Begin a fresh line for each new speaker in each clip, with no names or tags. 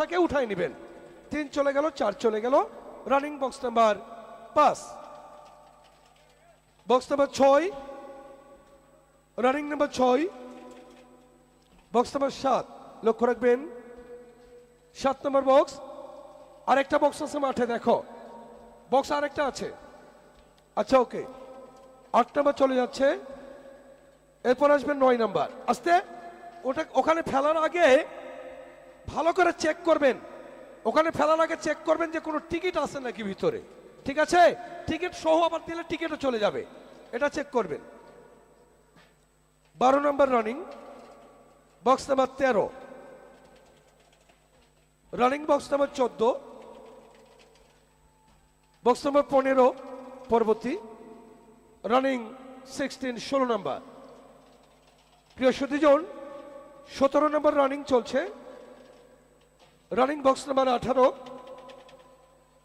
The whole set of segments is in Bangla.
থাকে উঠাই নেবেন। তিন চলে গেল, চার চলে গেল। রানিং বক্স নাম্বার পাঁচ। বক্স নাম্বার ছয়। রানিং নাম্বার ছয়। বক্স নাম্বার সাত। লক্ষ্য রাখবেন, সাত নম্বর বক্স আরেকটা বক্স আছে মাঠে, দেখো। বক্স আরেকটা আছে। আচ্ছা ওকে আট নাম্বার চলে যাচ্ছে। এরপর আসবে নয় নাম্বার আসতে, ওটা ওখানে ফেলার আগে ভালো করে চেক করবেন। ওখানে ফেলার আগে চেক করবেন যে কোনো টিকিট আছে নাকি ভিতরে। ঠিক আছে? টিকিট সহ আবার দিলে টিকিটও চলে যাবে। এটা চেক করবেন। বারো নম্বর রানিং বক্স নাম্বার তেরো। রানিং বক্স নাম্বার চোদ্দ। বক্স নাম্বার পনেরো, পরবর্তী। রানিং সিক্সটিন ষোলো নাম্বার প্রিয় সুদীজন সতেরো নম্বর রানিং চলছে। রানিং বক্স নাম্বার আঠারো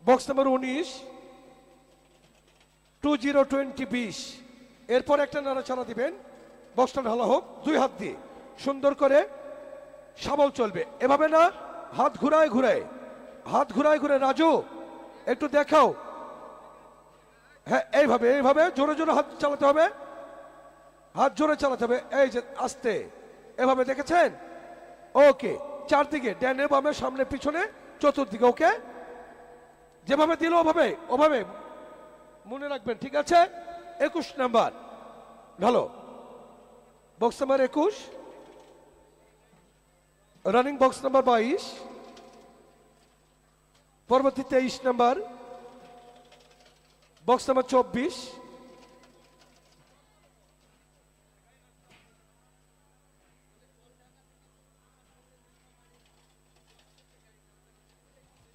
বক্স নাম্বার উনিশ টু জিরো টোয়েন্টি বিশ। এরপর একটা নাড়াচাড়া দিবেন। বক্সটা ঢালা হোক, দুই হাত দিয়ে। সুন্দর করে সাবল চলবে। এভাবে না, হাত ঘুরায় ঘুরায়। হাত ঘুরায় ঘুরে রাজু, একটু দেখাও। হ্যাঁ এইভাবে এইভাবে জোরে জোরে হাত চালাতে হবে। হাত জোরে চালাতে হবে। এই যে, আস্তে। এভাবে দেখেছেন? ওকে চারদিকে, ড্যানে বামে সামনে, পিছনে, চতুর্দিকে, ওকে? যেভাবে দিল, ওভাবে ওভাবে। মনে রাখবেন, ঠিক আছে? একুশ নাম্বার। ভালো। বক্স নাম্বার একুশ। রানিং বক্স নাম্বার বাইশ। পরবর্তী তেইশ নাম্বার। বক্স নাম্বার চব্বিশ।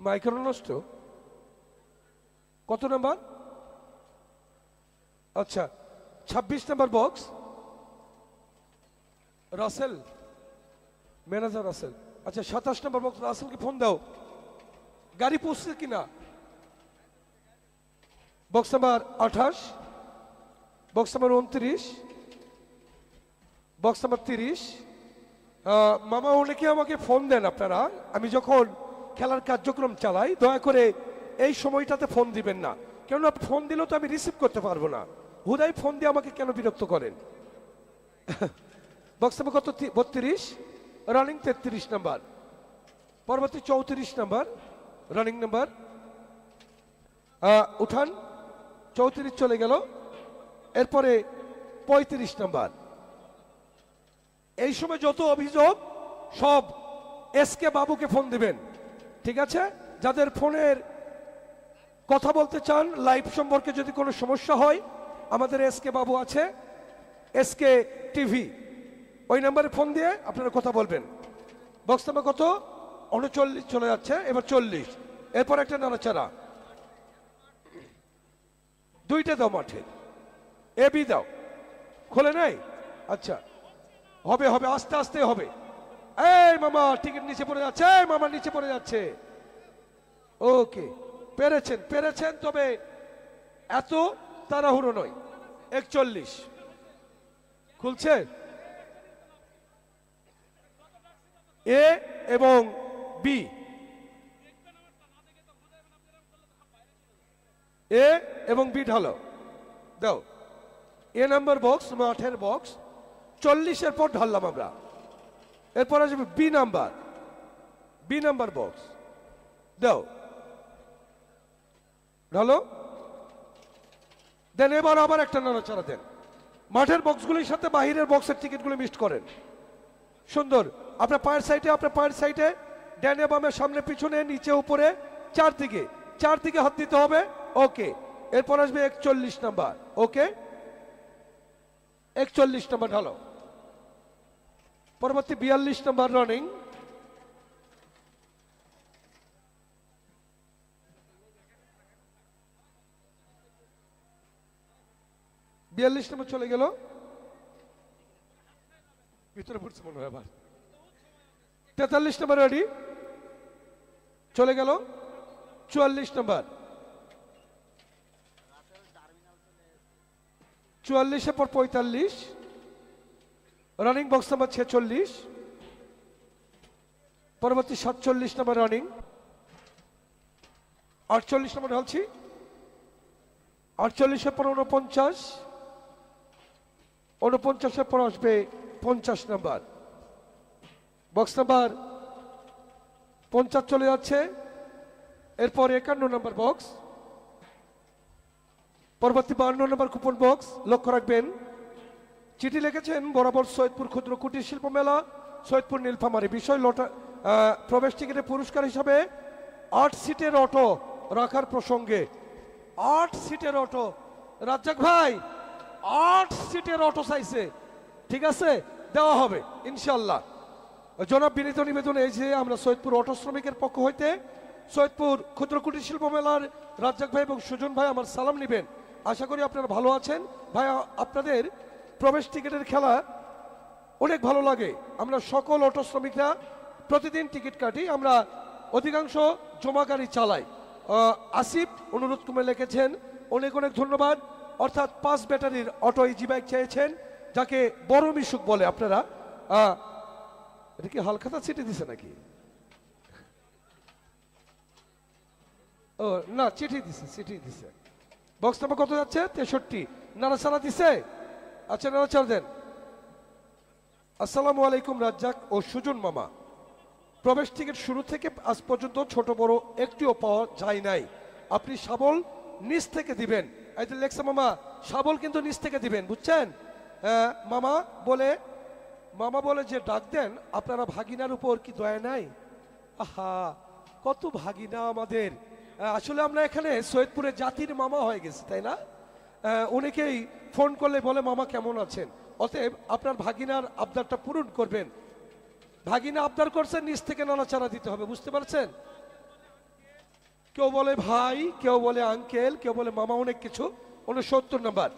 মাইক্রো নষ্ট? কত নাম্বার? আচ্ছা ছাব্বিশ number box Russell manager Russell. আচ্ছা সাতাশ নাম্বার বক্স রাসেলকে ফোন দাও। গাড়ি পৌঁছছে কিনা? বক্স নাম্বার আঠাশ বক্স নাম্বার উনত্রিশ বক্স নাম্বার তিরিশ। মামা অনেকে আমাকে ফোন দেন আপনারা? আমি যখন খেলার কার্যক্রম চালাই, দয়া করে এই সময়টাতে ফোন দিবেন না। কেননা ফোন দিলেও তো আমি রিসিভ করতে পারব না। হুদাই ফোন দিয়ে আমাকে কেন বিরক্ত করেন? বক্স নাম্বার কত বত্রিশ? রানিং তেত্রিশ নাম্বার পরবর্তী চৌত্রিশ নাম্বার রানিং নাম্বার উঠান। চৌত্রিশ চলে গেল। এরপরে পঁয়ত্রিশ নাম্বার এই সময় যত অভিযোগ, সব এস কে বাবুকে ফোন দিবেন। ঠিক আছে? যাদের ফোনের কথা বলতে চান লাইভ সম্পর্কে যদি কোনো সমস্যা হয়, আমাদের এস কে বাবু আছে, এস কে টিভি। ওই নাম্বারে ফোন দিয়ে আপনারা কথা বলবেন। বক্স নাম্বার কত? উনচল্লিশ চলে যাচ্ছে, এবার চল্লিশ। এরপর একটা নাড়াচাড়া। দুইটা দাও মাঠে। এ, বি দাও। খোলে নাই? আচ্ছা। হবে হবে, আস্তে আস্তে হবে। এই মামা, টিকিট নিচে পড়ে যাচ্ছে, এই মামা নিচে পড়ে যাচ্ছে। ওকে পেরেছেন পেরেছেন, তবে এত তাড়াহুড়ো নয়। একচল্লিশ। খুলছে? এ এবং বি এ এবং বি ঢালো। দাও। এ নাম্বার বক্স মাঠের বক্স চল্লিশের পর ঢাললাম আমরা। এরপর আসবে B number B number box দাও। ঢালো। দেন এবার আবার একটা নাড়াচাড়া দেন। মাঠের বক্সগুলির সাথে বাহিরের বক্সের টিকিটগুলো মিক্সড করেন। সুন্দর। আপনার পায়ের সাইডে আপনার পায়ের সাইডে ডানে বামে, সামনে, পিছনে, নিচে, উপরে, চারদিকে। চারদিকে হাত দিতে হবে। ওকে এরপর আসবে একচল্লিশ নাম্বার ওকে একচল্লিশ নাম্বার ঢালো। পরবর্তী বিয়াল্লিশ নম্বর রানিং বিয়াল্লিশ নম্বর চলে গেল। ভিতরে পড়ছে মনে হয় আবার। তেতাল্লিশ নম্বর রেডি চলে গেল। চুয়াল্লিশ নম্বর। চুয়াল্লিশের পর পঁয়তাল্লিশ। রানিং বক্স নাম্বার ছেচল্লিশ। পরবর্তী সাতচল্লিশ নম্বর রানিং আটচল্লিশ নম্বর ঢালছি আটচল্লিশের পর উনপঞ্চাশ উনপঞ্চাশের পর আসবে পঞ্চাশ নাম্বার বক্স নাম্বার পঞ্চাশ চলে যাচ্ছে। এরপর একান্ন নম্বর বক্স পরবর্তী বান্ন নম্বর কুপন বক্স লক্ষ্য রাখবেন। চিঠি লিখেছেন বরাবর সৈয়দপুর ক্ষুদ্র কুটির শিল্প মেলা, সৈয়দপুর নীলফামারি বিষয় লটা প্রবেশ টিকিটের পুরস্কার হিসাবে আট সিটের অটো রাখার প্রসঙ্গে। আট সিটের অটো। রাজ্জাক ভাই, আট সিটের অটো চাইছে। ঠিক আছে? দেওয়া হবে ইনশাল্লাহ জনাব বিনীত নিবেদন এই যে আমরা সৈয়দপুর অটো শ্রমিকের পক্ষ হইতে সৈয়দপুর ক্ষুদ্র কুটির শিল্প মেলার রাজ্জাক ভাই এবং সুজন ভাই আমার সালাম নিবেন। আশা করি আপনারা ভালো আছেন। ভাই, আপনাদের প্রবেশ টিকিটের খেলা অনেক ভালো লাগে। আমরা সকল অটো শ্রমিকরা প্রতিদিন টিকিট কাটি, আমরা অধিকাংশ জমাকারী চালাই। আসিফ অনুরোধ কুমার লিখেছেন, অনেক অনেক ধন্যবাদ। অর্থাৎ পাঁচ ব্যাটারির অটো ইজি বাইক চেয়েছেন যাকে বড় মিশুক বলে আপনারা। এটা কি হালখাতা চিঠি দিছে নাকি? ও, না চিঠি দিছে চিঠি দিছে। বক্স নাম্বার কত যাচ্ছে? তেষট্টি। নাড়াচাড়া দিছে? আচ্ছা নাড়াচাড়া দেন। আসসালামু আলাইকুম, রাজ্জাক ও সুজন মামা। প্রবেশ টিকিট শুরু থেকে আজ পর্যন্ত ছোট বড় একটিও পাওয়া যায় নাই। আপনি শাবল নিচ থেকে দিবেন। এই মামা, শাবল কিন্তু নিচ থেকে দিবেন, বুঝছেন? মামা বলে মামা বলে যে ডাক দেন, আপনারা ভাগিনার উপর কি দয়া নাই? আহা, কত ভাগিনা আমাদের। আসলে আমরা এখানে সৈয়দপুরে জাতির মামা হয়ে গেছি, তাই না? অনেকেই ফোন করলে বলে, মামা কেমন আছেন? অতএব আপনার ভাগিনার আবদারটা পূরণ করবেন। ভাগিনা আবদার করছেন নিচ থেকে নাড়াচাড়া দিতে হবে, বুঝতে পারছেন? কেউ বলে ভাই, কেউ বলে আঙ্কেল, কেউ বলে মামা, অনেক কিছু। উনসত্তর নাম্বার।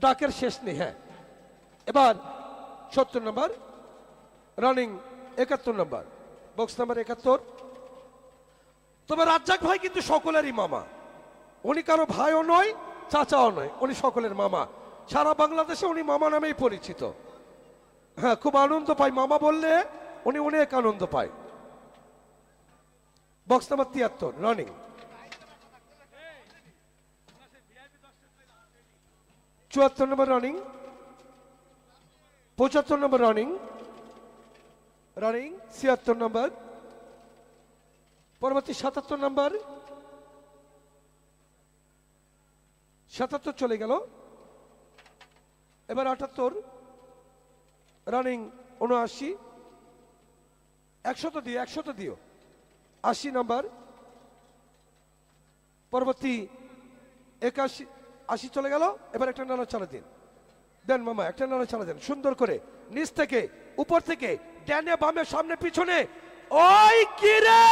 ডাকের শেষ নেই হ্যাঁ। এবার সত্তর নাম্বার, রানিং একাত্তর নাম্বার, বক্স নাম্বার একাত্তর। তবে রাজ্জাক ভাই কিন্তু সকলেরই মামা। উনি কারও ভাইও নয় চাচাও নয়, উনি সকলের মামা। সারা বাংলাদেশে উনি মামা নামেই পরিচিত। হ্যাঁ খুব আনন্দ পায় মামা বললে উনি অনেক আনন্দ পায়। বক্স নাম্বার তিয়াত্তর, রানিং। চুয়াত্তর নম্বর রানিং। পঁচাত্তর নম্বর রানিং। রানিং, ছিয়াত্তর নম্বর। পরবর্তী সাতাত্তর নম্বর। সাতাত্তর চলে গেল। এবার আটাত্তর রানিং উনআশি একশত দিও একশত দিও। আশি নাম্বার পরবর্তী একাশি, আশি চলে গেল। এবার একটা নানা চালা দিন। দেন মামা, একটা নানা চালা দেন। সুন্দর করে নিচ থেকে, উপর থেকে, ডানে বামে, সামনে পিছনে। ওই কিরে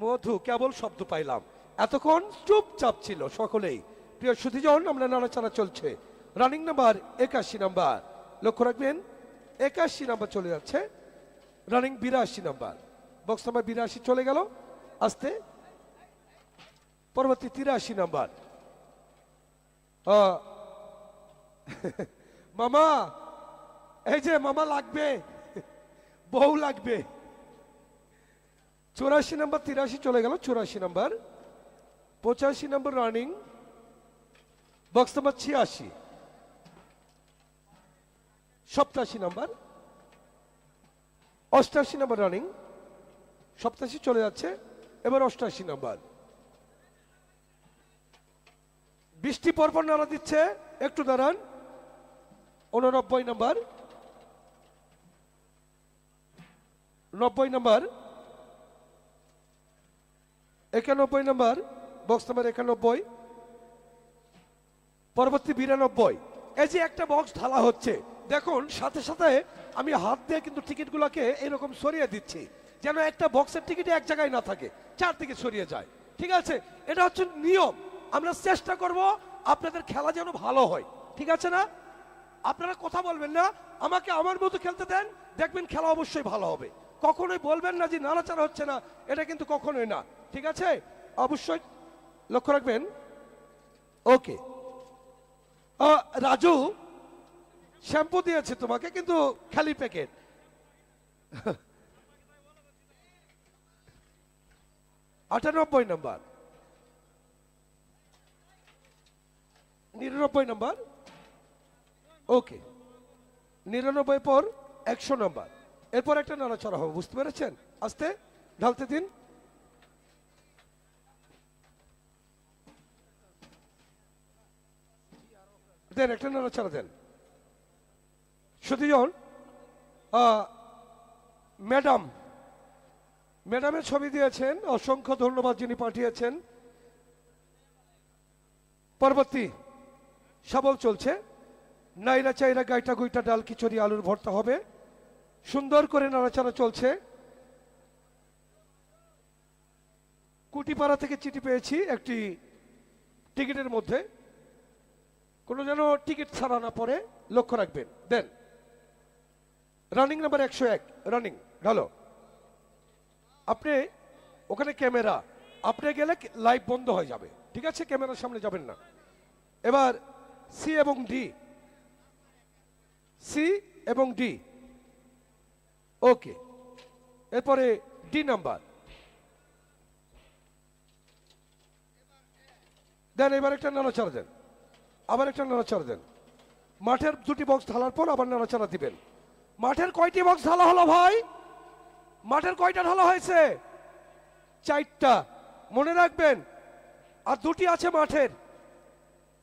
মধু, কেবল শব্দ পাইলাম। এতক্ষণ চুপচাপ ছিল সকলেই। প্রিয় সুধীজন, আমরা নাড়াচাড়া চলছে। রানিং নাম্বার একাশি নাম্বার লক্ষ্য রাখবেন, একাশি নাম্বার চলে যাচ্ছে। রানিং বিরাশি নাম্বার বক্স নাম্বার বিরাশি চলে গেল। আস্তে। পরবর্তী তিরাশি নাম্বার মামা, এই যে মামা লাগবে, বউ লাগবে। চৌরাশি নাম্বার তিরাশি চলে গেল, চৌরাশি নাম্বার পঁচাশি নাম্বার রানিং বক্স নাম্বার ছিয়াশি। সপ্তাশি নাম্বার অষ্টাশি নাম্বার রানিং সপ্তাশি চলে যাচ্ছে, এবার অষ্টাশি নাম্বার বৃষ্টি পরপর নাড়া দিচ্ছে, একটু দাঁড়ান, উননব্বই নাম্বার নব্বই নাম্বার একানব্বই নাম্বার বক্স নাম্বার একানব্বই, পরবর্তী বিরানব্বই। এই যে একটা বক্স ঢালা হচ্ছে, দেখুন, সাথে সাথে আমি হাত দিয়ে কিন্তু টিকিটগুলোকে এরকম সরিয়ে দিচ্ছি, যেন একটা বক্সের টিকিট এক জায়গায় না থাকে, চারদিকে সরিয়ে যায়। ঠিক আছে? এটা হচ্ছে নিয়ম। আমরা চেষ্টা করব আপনাদের খেলা যেন ভালো হয়। ঠিক আছে না? আপনারা কথা বলবেন না, আমাকে আমার মতো খেলতে দেন, দেখবেন খেলা অবশ্যই ভালো হবে। কখনোই বলবেন না যে নাড়াচাড়া হচ্ছে না, এটা কিন্তু কখনোই না। ঠিক আছে? অবশ্যই লক্ষ্য রাখবেন? ওকে। রাজু, শ্যাম্পু দিয়েছে তোমাকে, কিন্তু খালি প্যাকেট। আটানব্বই নাম্বার। নিরানব্বই নাম্বার? ওকে। নিরানব্বই পর একশো নাম্বার। এরপর একটা নাড়াচড়া হবে, বুঝতে পেরেছেন? আস্তে, ঢালতে দিন। দেন, একটা নাড়াচড়া দেন। সতীজন ম্যাডাম, ম্যাডামের ছবি দিয়েছেন, অসংখ্য ধন্যবাদ যিনি পাঠিয়েছেন। পরবর্তী সবল চলছে। নাইরা চাইরা গাইটা গুইটা ডাল খিচুড়ি আলুর ভর্তা হবে। সুন্দর করে নাড়াচাড়া চলছে। কুটিপাড়া থেকে চিঠি পেয়েছি একটি টিকিটের মধ্যে। কোনো যেন টিকিট ছাড়া না পড়ে, লক্ষ্য রাখবেন। দেন রানিং নাম্বার একশো এক রানিং ভালো আপনি, ওখানে ক্যামেরা, আপনি গেলে লাইভ বন্ধ হয়ে যাবে। ঠিক আছে, ক্যামেরার সামনে যাবেন না। এবার সি এবং ডি সি এবং ডি ওকে এরপরে ডি নাম্বার দেন, এবার একটা নাড়াচাড়া দেন। আবার একটা নাড়াচাড়া দেন। মাঠের দুটি বক্স ঢালার পর আবার নাড়াচাড়া দিবেন। মাঠের কয়টি বক্স ঢালা হলো ভাই? মাঠের কয়টা ঢালা হয়েছে? চারটা। মনে রাখবেন, আর দুটি আছে মাঠের।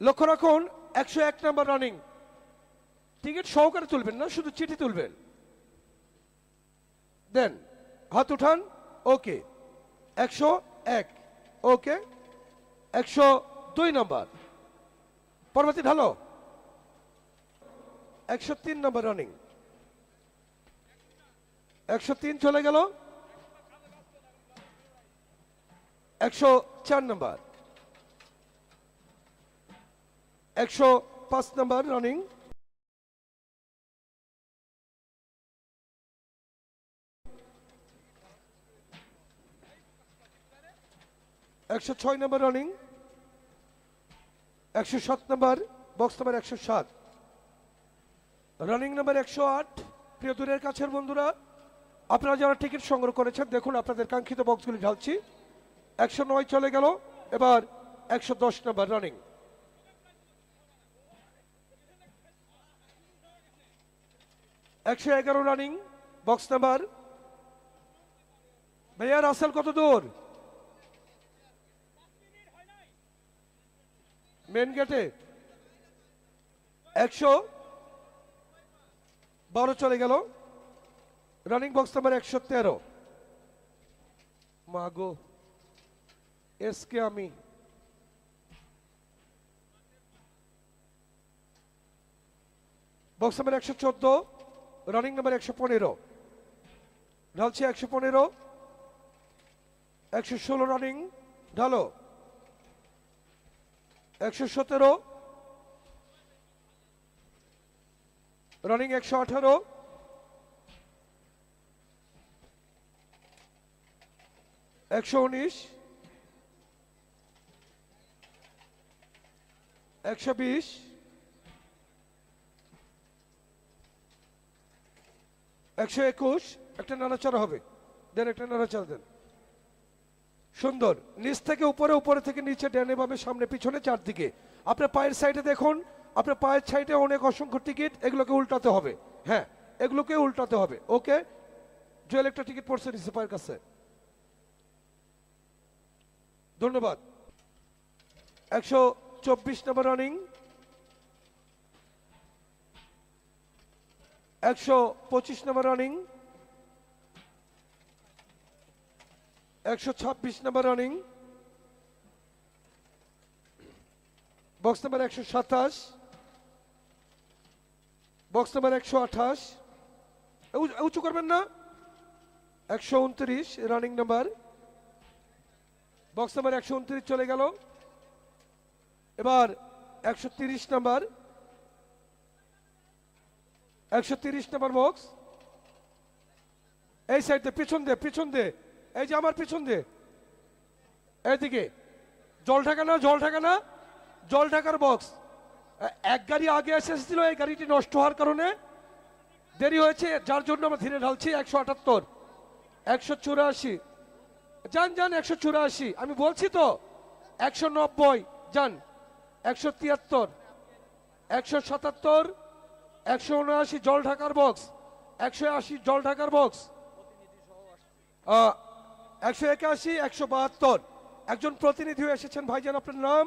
লক্ষ্য রাখুন, একশো এক নাম্বার রানিং টিকিট সহকারে তুলবেন না, শুধু চিঠি তুলবেন। দেন, হাত উঠান, ওকে। একশো এক, ওকে। একশো দুই নাম্বার। পরবর্তী ঢালো। একশো তিন নম্বর রানিং একশো তিন চলে গেল। একশো চার নম্বর। একশো পাঁচ নম্বর রানিং একশো ছয় নম্বর রানিং একশো সাত নম্বর বক্স নাম্বার একশো সাত। রানিং নাম্বার একশো আট। প্রিয় দূরের কাছের বন্ধুরা, আপনারা যারা টিকিট সংগ্রহ করেছেন, দেখুন আপনাদের কাঙ্ক্ষিত বক্সগুলি ঢালছি। একশো নয় চলে গেল, এবার একশো দশ নম্বর রানিং একশো এগারো রানিং বক্স নাম্বার ভাইয়া, রাসেল, কত দূর? মেন গেটে। একশো বারো চলে গেল। রানিং বক্স নাম্বার একশো তেরো। মাগো, এসকে আমি। বক্স নাম্বার একশো চোদ্দ, রানিং নাম্বার একশো পনেরো। ঢালছি একশো পনেরো, একশো ষোলো রানিং, ঢালো। একশো সতেরো। রানিং একশো আঠারো। একশো উনিশ। একশো বিশ। একশো একুশ। একটা নাড়াচাড়া হবে। দেন একটা নাড়াচাড়া দেন। সুন্দর, নিচ থেকে উপরে উপরে থেকে নিচে ডানে বামে, সামনে পিছনে চারদিকে। আপনার পায়ের সাইডে দেখুন, আপনার পায়ের সাইডে অনেক অসংখ্য টিকিট, এগুলোকে উল্টাতে হবে। হ্যাঁ এগুলোকে উল্টাতে হবে। ওকে? জুয়েল, একটা টিকিট পড়ছে নিচে পায়ের কাছে। ধন্যবাদ। একশো চব্বিশ নম্বর রানিং। একশো পঁচিশ নম্বর রানিং। একশো ছাব্বিশ নম্বর রানিং বক্স নাম্বার একশো সাতাশ. বক্স নাম্বার একশো আঠাশ. উঁচু করবেন না। একশো উনত্রিশ রানিং নাম্বার বক্স নাম্বার একশো উনত্রিশ চলে গেল। এবার একশো তিরিশ নাম্বার। একশো তিরিশ নাম্বার বক্স এই সাইড দিয়ে, পিছন দে পিছন দে এই যে আমার পিছন দে এইদিকে। জল ঢাকা না, জল ঢাকা না? জল ঢাকার বক্স এক গাড়ি আগে এসেছিল, এই গাড়িটি নষ্ট হওয়ার কারণে দেরি হয়েছে, যার জন্য আমরা ধীরে ঢালছি একশো আটাত্তর। একশো চুরাশি। যান যান, একশো চুরাশি। আমি বলছি তো, একশো নব্বই। যান, একশো তিয়াত্তর। একশো সাতাত্তর। একশো উনআশি জল ঢাকার বক্স একশো আশি জল ঢাকার বক্স একশো একাশি একশো বাহাত্তর। একজন প্রতিনিধি এসেছেন ভাইজান আপনার নাম?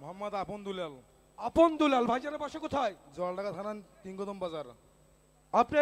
মোহাম্মদ আপন দুলাল।
আপন দুলাল ভাইজানের বাসা কোথায়?
জলঢাকা থানা তিনগদম বাজার।
আপনি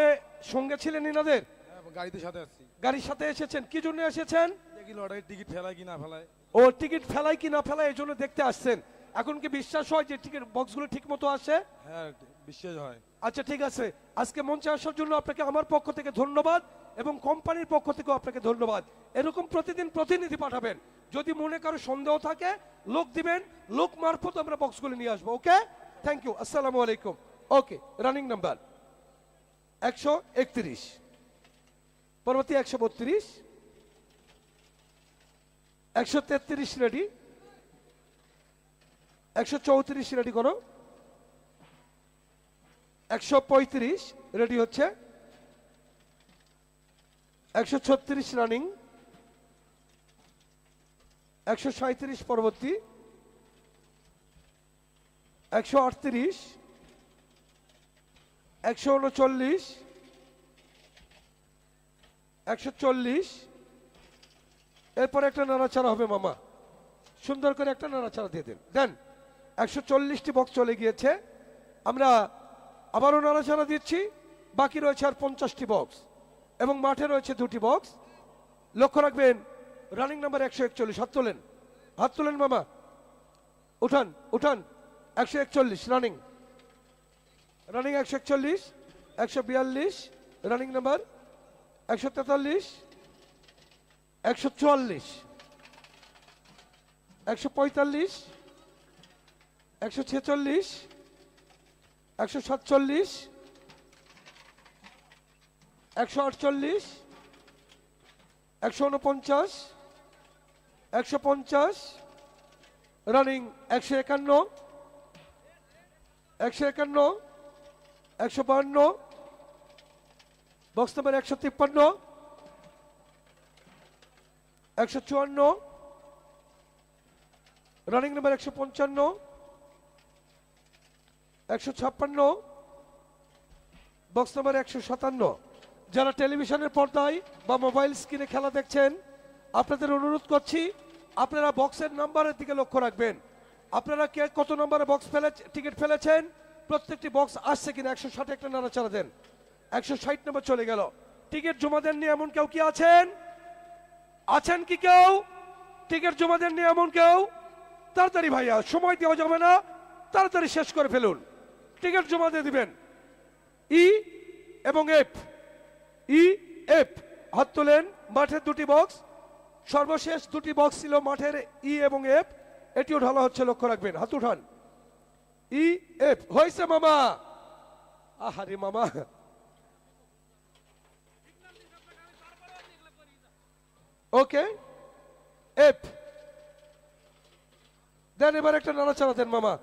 সঙ্গে ছিলেন ইনাদের?
হ্যাঁ, গাড়িতে সাথে আসছি
গাড়ির সাথে এসেছেন কি জন্য এসেছেন?
দেখি লটারির টিকিট ফেলায় কি না ফেলায়।
ও টিকিট ফেলায় কি না ফেলায় এই জন্য দেখতে আসছেন। এখন কি বিশ্বাস হয় যে টিকিট বক্সগুলো ঠিক মতো আসে?
হ্যাঁ বিশ্বাস হয়।
আচ্ছা ঠিক আছে। আজকে মঞ্চে আসার জন্য আপনাকে আমার পক্ষ থেকে ধন্যবাদ। এবং কোম্পানির পক্ষ থেকেও আপনাকে ধন্যবাদ। এরকম প্রতিদিন প্রতিনিধি পাঠাবেন। যদি মনে কারও সন্দেহ থাকে, লোক দিবেন, লোক মারফত আমরা বক্সগুলো নিয়ে আসব, ওকে? থ্যাংক ইউ আসসালামু আলাইকুম। ওকে রানিং নাম্বার একশো একত্রিশ। পরবর্তী একশো বত্রিশ। একশো তেত্রিশ রেডি একশো চৌত্রিশ রেডি করো। একশো পঁয়ত্রিশ রেডি হচ্ছে। একশো ছত্রিশ রানিং, একশো সাঁত্রিশ পরবর্তী, একশো আটত্রিশ, একশো উনচল্লিশ, একশো চল্লিশ। এরপর একটা নাড়াচাড়া হবে মামা। সুন্দর করে একটা নাড়াচাড়া দিয়ে দেন। দেন, একশো চল্লিশটি বক্স চলে গিয়েছে। আমরা আবারও নাড়াচাড়া দিচ্ছি। বাকি রয়েছে আর পঞ্চাশটি বক্স এবং মাঠে রয়েছে দুটি বক্স। লক্ষ্য রাখবেন রানিং নাম্বার একশো একচল্লিশ। হাত তোলেন। হাত তোলেন মামা। উঠান উঠান। একশো একচল্লিশ রানিং রানিং একশো একচল্লিশ, একশো বিয়াল্লিশ রানিং নাম্বার একশো তেতাল্লিশ, একশো চুয়াল্লিশ, একশো পঁয়তাল্লিশ, একশো ছেচল্লিশ, একশো সাতচল্লিশ একশো আটচল্লিশ, একশো উনপঞ্চাশ, একশো পঞ্চাশ রানিং একশো একান্ন একশো একান্ন, একশো বান্ন বক্স নাম্বার একশো তিপ্পান্ন, একশো চুয়ান্ন রানিং নাম্বার একশো পঞ্চান্ন, একশো ছাপ্পান্ন বক্স নাম্বার একশো সাতান্ন। যারা টেলিভিশনের পর্দায় বা মোবাইল স্ক্রিনে খেলা দেখছেন, আপনাদের অনুরোধ করছি, আপনারা বক্সের নাম্বারের দিকে লক্ষ্য রাখবেন। আপনারা কে কত নম্বরে বক্স ফেলে টিকিট ফেলেছেন? প্রত্যেকটি বক্স আসছে কিনা? একশো ষাট একটা নাড়াচাড়া দেন। একশো ষাট নম্বর চলে গেল। টিকিট জমা দেননি এমন কেউ কি আছেন? আছেন কি কেউ? টিকিট জমা দেননি এমন কেউ? তাড়াতাড়ি ভাইয়া, সময় দেওয়া যাবে না। তাড়াতাড়ি শেষ করে ফেলুন। টিকিট জমা দিয়ে দিবেন। ই এবং এফ। ই, এফ। হাত তোলেন, মাঠের দুটি বক্স সর্বশেষ দুটি বক্স ছিল মাঠের ই এবং এফ। এটিও ঢালা হচ্ছে, লক্ষ্য রাখবেন। হাত উঠান। E, F. হয়েছে, মামা। আহারে, মামা। ওকে। এফ। দেন, এবার একটা নাড়াচাড়া দেন, মামা।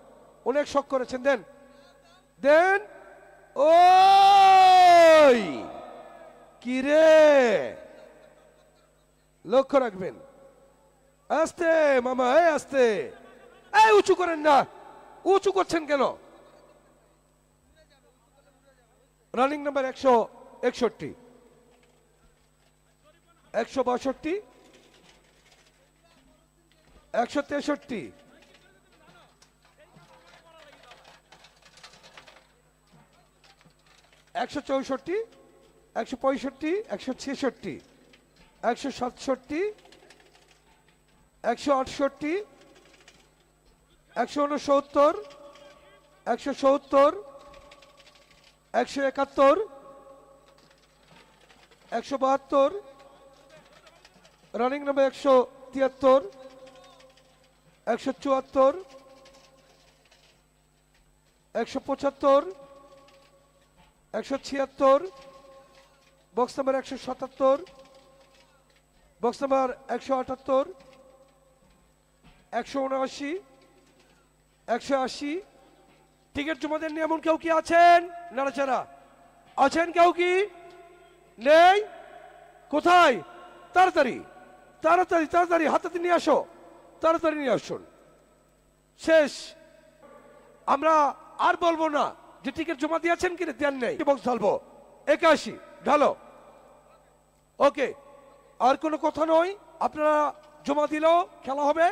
অনেক শখ করেছেন, দেন। দেন। ওই! কি রে? লক্ষ্য রাখবেন। আস্তে, মামা, এই আস্তে। এই, উঁচু করেন না। উঁচু করছেন কেন? রানিং নাম্বার একশো একষট্টি। একশো বাষট্টি। একশো তেষট্টি। একশো চৌষট্টি। একশো পঁয়ষট্টি, একশো ছেষট্টি, একশো সাতষট্টি, একশো আটষট্টি, একশো উনসত্তর, একশো সত্তর, একশো একাত্তর, একশো বাহাত্তর, রানিং নাম্বার একশো তিয়াত্তর, একশো চুয়াত্তর, একশো পঁচাত্তর, একশো ছিয়াত্তর বক্স নাম্বার একশো সাতাত্তর, বক্স নাম্বার একশো আটাত্তর, একশো উনআশি, একশো আশি। টিকিট জমা দেননি এমন কেউ কি আছেন? নাড়াচাড়া আছেন কেউ কি? নেই? কোথায়? তাড়াতাড়ি তাড়াতাড়ি তাড়াতাড়ি, হাতে নিয়ে আসো। তাড়াতাড়ি নিয়ে আসুন। শেষ। আমরা আর বলব না যে টিকিট জমা দিয়েছেন কি দেন নেই। বক্স ঢালবো। একাশি। ঢালো। ওকে, আর কোনো কথা নয়। আপনারা জমা দিলেও খেলা হবে,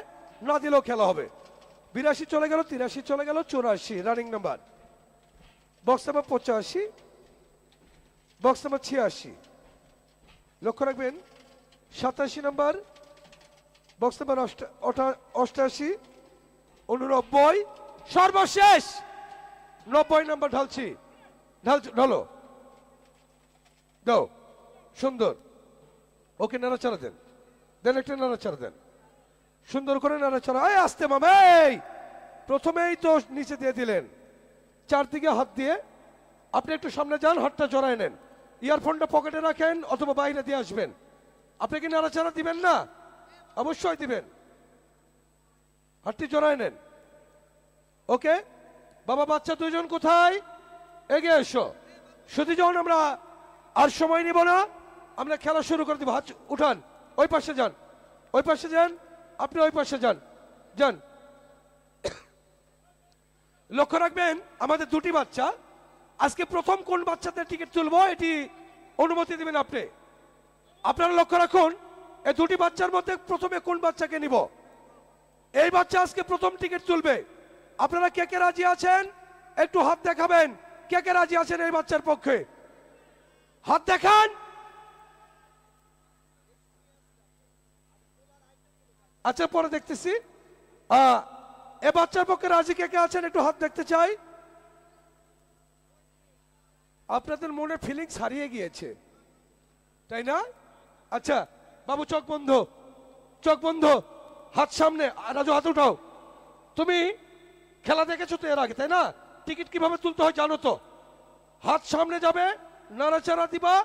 না দিলেও খেলা হবে। বিরাশি চলে গেল, তিরাশি চলে গেল, চৌরাশি রানিং নাম্বার বক্স নাম্বার পঁচাশি বক্স নাম্বার ছিয়াশি। লক্ষ্য রাখবেন, সাতাশি নাম্বার বক্স নাম্বার অষ্টাশি, উননব্বই, সর্বশেষ! নব্বই নাম্বার ঢালছি। ঢাল ঢালো। দাও সুন্দর। ওকে নাড়াচাড়া দেন। দেন একটা নাড়াচাড়া দেন। সুন্দর করে নাড়াচাড়া। এই, আসতে মামা এই! প্রথমেই তো নিচে দিয়ে দিলেন। চারদিকে হাত দিয়ে আপনি একটু সামনে যান, হাতটা জড়ায় নেন। ইয়ারফোনটা পকেটে রাখেন অথবা বাইরে দিয়ে আসবেন। আপনি কি নাড়াচাড়া দিবেন না? অবশ্যই দিবেন। হাতটি জড়ায় নেন। ওকে? বাবা, বাচ্চা দুজন কোথায়? এগিয়ে এসো। শুধু যখন আমরা আর সময় নিব না। আমরা খেলা শুরু করে দিব। হাত উঠান। ওই পাশে যান। ওই পাশে যান। আপনি ওই পাশে যান। যান। লক্ষ্য রাখবেন, আমাদের দুটি বাচ্চা। আজকে প্রথম কোন বাচ্চাদের টিকিট তুলবো, এটি অনুমতি দিবেন আপনি। আপনারা লক্ষ্য রাখুন, এই দুটি বাচ্চার মধ্যে প্রথমে কোন বাচ্চাকে নিব? এই বাচ্চা আজকে প্রথম টিকিট তুলবে। আপনারা কে কে রাজি আছেন? একটু হাত দেখাবেন। কে কে রাজি আছেন এই বাচ্চার পক্ষে? হাত দেখান। আচ্ছা পরে দেখতেছি। এ বাচ্চার পক্ষে রাজি কে কে আছেন? একটু হাত দেখতে চাই। আপনাদের মনে ফিলিংস হারিয়ে গিয়েছে, তাই না? আচ্ছা বাবু, চোখ বন্ধ। চোখ বন্ধ। হাত সামনে। রাজু, হাত উঠাও। তুমি খেলা দেখেছ তো এর আগে, তাই না? টিকিট কীভাবে তুলতে হয় জানো তো? হাত সামনে যাবে নাড়াচাড়া দিবা,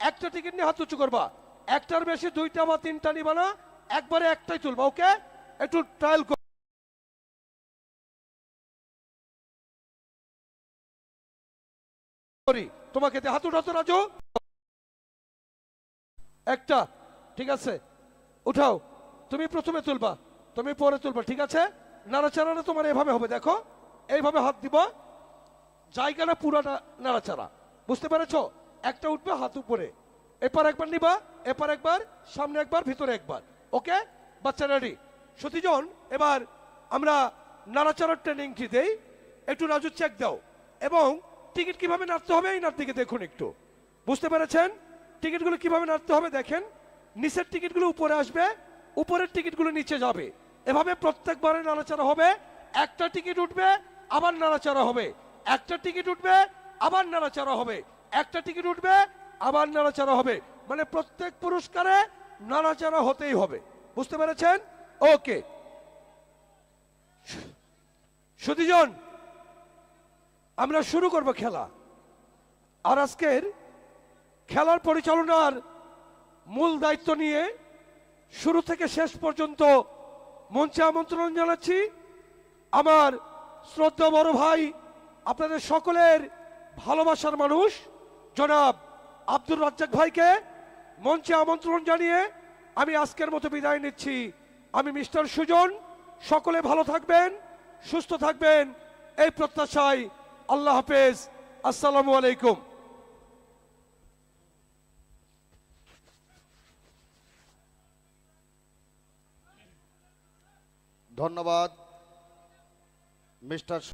একটা টিকিট নিয়ে হাত উঁচু করবা। একটার বেশি, দুইটা বা তিনটা নিবা না, একবারে একটাই তুলবা, ওকে? একটু ট্রায়াল করি। তোমাকে হাত উঠাতো রাজু। একটা, ঠিক আছে। উঠাও। তুমি প্রথমে তুলবা, তুমি পরে তুলবা, ঠিক আছে? নাড়াচাড়াটা তোমার এভাবে হবে, দেখো। এইভাবে হাত দিব। জায়গাটা পুরাটা নাড়াচাড়া। বুঝতে পেরেছ? একটা উঠবে হাত উপরে। এপার একবার নিবা, এপার একবার, সামনে একবার, ভিতরে একবার। ওকে? বাচ্চা রেডি। সতীজন, এবার আমরা নাড়াচাড়ার ট্রেনিংটি দেই? একটু রাজু চেক দাও। এবং টিকিট কীভাবে নাড়তে হবে এই নাড় দিকে দেখুন একটু। বুঝতে পেরেছেন? টিকিটগুলো কীভাবে নাড়তে হবে দেখেন। নিচের টিকিটগুলো উপরে আসবে, উপরের টিকিটগুলো নিচে যাবে। এভাবে প্রত্যেকবারে নাড়াচাড়া হবে। একটা টিকিট উঠবে, আবার নাড়াচাড়া হবে। একটা টিকিট উঠবে আবার নাড়াচাড়া হবে। একটা টিকিট উঠবে, আবার নাড়াচাড়া হবে। মানে প্রত্যেক পুরস্কারে নাড়াচাড়া হতেই হবে। বুঝতে পেরেছেন? ওকে। সুদীজন, আমরা শুরু করব খেলা। আর আজকের খেলার পরিচালনার মূল দায়িত্ব নিয়ে শুরু থেকে শেষ পর্যন্ত মঞ্চে আমন্ত্রণ জানাচ্ছি আমার শ্রদ্ধা বড় ভাই, আপনাদের সকলের ভালোবাসার মানুষ। জনাব আব্দুর রাজ্জাক ভাইকে মঞ্চে আমন্ত্রণ জানিয়ে আমি আজকের মতো বিদায় নিচ্ছি। আমি মিস্টার সুজন, সকলে ভালো থাকবেন, সুস্থ থাকবেন। এই প্রত্যাশায় আল্লাহ হাফেজ। আসসালামু আলাইকুম।
ধন্যবাদ, মিস্টার